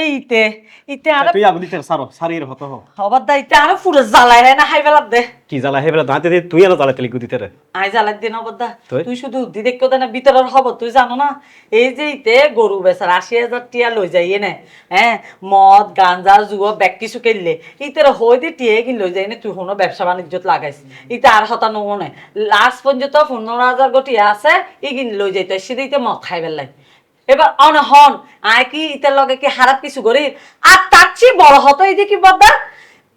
এইতে ইতে আর তুই সারো হতো হ। অবাদ্দা ইতে আর পুরো জ্বালাই হয় না হাই বেলার দে। কি জ্বালা হেবেলা দাঁতে দিয়ে তুই আর তেলি রে আই জ্বালাই তুই? তুই শুধু দিদেক কোদে না ভিতরের খবর তুই জানো না। এই যে ইতে গরু বেচার আশি হাজার টিয়া লই যাইয়ে নে। হ্যাঁ মদ গাঞ্জা জুয়া ব্যাগ কিছু কিনলে ইতের হই দিয়ে টিয়ে কিন লই যাই না তুই কোনো ব্যবসা বাণিজ্যত লাগাইস ইতে আর হতা নমনে লাস্ট পর্যন্ত পনেরো হাজার গটি আছে ই কিন লই যাইতে ইতে মদ খাই বেলাই এবার অনহন আয় কি ইতার লগে কি খারাপ কিছু করি? আর তার চেয়ে বড় হতো এই যে কি বদ্দা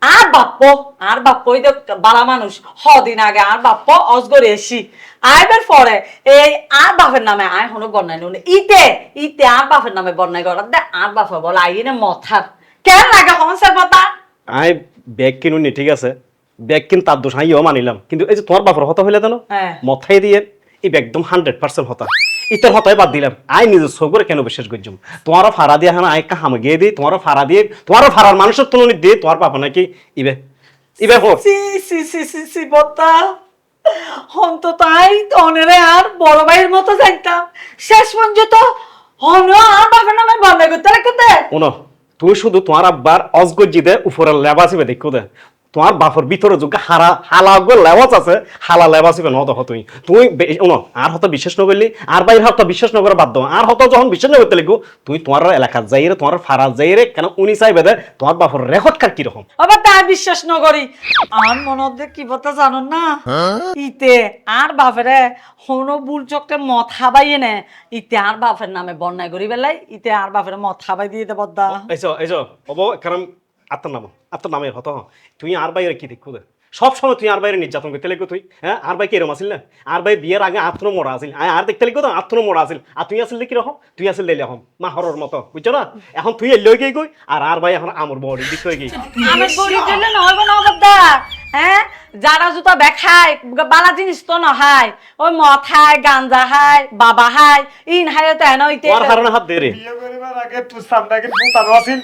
আর বাপ্প আর বাপ্প ওই যে বালা মানুষ। হদিন আগে আর বাপ্প অজগরে এসি। আইবার পরে এই আর বাপের নামে আয় হনো বন্যায় নুনে ইতে ইতে আর বাপের নামে বন্যায় করার দে আর বাপে বলে আই এনে মথার। কেন লাগে হমসের কথা আই ব্যাগ কিনুন নি ঠিক আছে? ব্যাগ কিন তার দোষ আইও মানিলাম। কিন্তু এই যে তোমার বাপর হতা হইলে জানো হ্যাঁ। মথাই দিয়ে এই একদম হান্ড্রেড পার্সেন্ট হতা। ইতার হতাই বাদ দিলাম। আই নিজের চোখ করে কেন বিশ্বাস করছুম তোমারও ফাড়া দিয়ে হ্যাঁ আই কাহাম গিয়ে দিই তোমারও ফাড়া দিয়ে তোমারও ফাড়ার মানুষের তুলনি দিয়ে তোমার বাবা নাকি ইবে ইবে হোক। সি সি সি সি সি বত্তা হন্ত তাই আর বড় ভাইয়ের মতো শেষ পর্যন্ত হন আর বাপের নামে করতে রাখতে শুধু তোমার আব্বার অজগজ্জিদে উপরের লেবাস হবে দেখো দে। তোমার বাপর ভিতরে যোগ্য হারা হালা গো লেবাস আছে হালা লেবাস হবে নদ তুই তুই বে- শোনো আর হতো বিশ্বাস নকরলি আর বাইর হতো বিশ্বাস নকরে দাও। আর হতো যখন বিশ্বাস নকরতে লিখো তুই তোমার এলাকার যাই রে তোমার ফারাজ যাই রে কেন উনি চাইবে দে তোমার বাপর রেকর্ড কার কীরকম আবার তাই বিশ্বাস নকরি আর মনে হচ্ছে কি বলতে জানো না? ইতে আর বাপেরে হনো বুল চকটে মদ খাবাইয়ে নে। ইতে আর বাপের নামে বন্যায় করি বেলাই ইতে আর বাপের মদ খাবাই দিয়ে দে বদ্দা। এইসো এইসো হব কারণ আত্মার নাম আত্মার নামের হতো। তুই আর বাইরে কি দেখো সব সময় তুই আর বাইরে নির্যাতন করতে লাগো তুই হ্যাঁ? আর ভাই কিরম আসিল না? আর ভাই বিয়ের আগে আত্ম মরা আসিল আর দেখতে লাগো তো আত্ম মরা আসিল আর তুই আসলে কি রকম তুই আসলে লেলে হম। মাহরর মতো বুঝছ না? এখন তুই এলে গিয়ে গই আর আর ভাই এখন আমর বড়ি দিক হয়ে গই আমি গড়ি দিলে নহব না বদ্দা হ্যাঁ? যারা জুতা বেখায় বালা জিনিস তো নহায়। ওই মদ খায় গাঞ্জা খায় বাবা খায় ইন হায় তো এন তোর কারণে হাত দে রে। বিয়ে করিবার আগে তুই সামনে কিন্তু তার আছিল।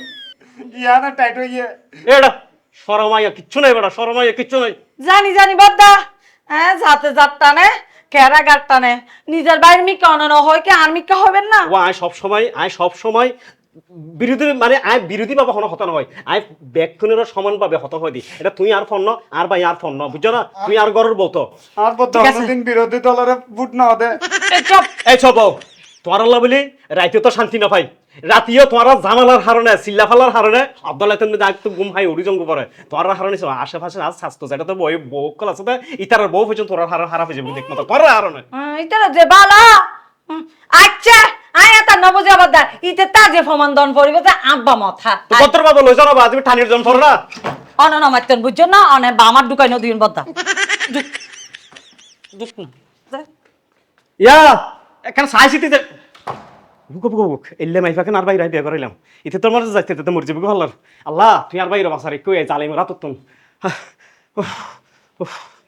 না টাইট হইয়ে এটা সরমাইয়া কিচ্ছু নাই বেটা সরমাইয়া কিচ্ছু নাই। জানি জানি বদ্দা হ্যাঁ যাতে যাত্রানে কেরা গাট্টানে নিজের বাইরে মিকা অনন হয় কি আর মিকা হবেন না? ও আয় সব সময় আয় সব সময়। বিরোধী মানে আয় বিরোধী পাবা কোনো হতা নহয় আয় ব্যাগখনেরও সমান পাবে হত হয় দি। এটা তুই আর ফন্ন আর ভাই আর ফন্ন বুঝছ না? তুই আর গরুর বউ তো। আর পর দিন বিরোধী দলের বুট না দে। এই চুপ। এই সব তোমার আল্লাহ বলি রাইতে তো শান্তি না পাই রাতিও তোমার জামালার হারণে চিল্লা ফালার হারণে আব্দুল্লাহ তুমি একটু গুম হাই উড়ি জঙ্গু পরে। তোমার হারণে আশেপাশে আজ স্বাস্থ্য যেটা তো বই বউ কল আছে তো ইতার বউ পর্যন্ত তোর হার হারা হয়ে যাবে দেখ মতো তোর হারণে। হুম, ইতে না যে বালা! আচ্ছা আয় এটা নবজে আবার ইতে তা যে ফমান দন পড়িবে যে আব্বা মথা। তো বাবা লই না তুমি ঠানির জন পড় না। অনন মাইতেন বুঝছ না অনে বামার ঢুকাই নদীন বদ্দা দুক না ইয়া এখানে সাইসিতে যে বুক বুক বুক এল্লে মাইফাকে আর বাইরে বিয়ে করাইলাম? ইতে তোর মাঝে যাইতে তো মরজি বুক হল্লার। আল্লাহ, তুই আর বাইরে বাসারে কই জালিম তো তুমি।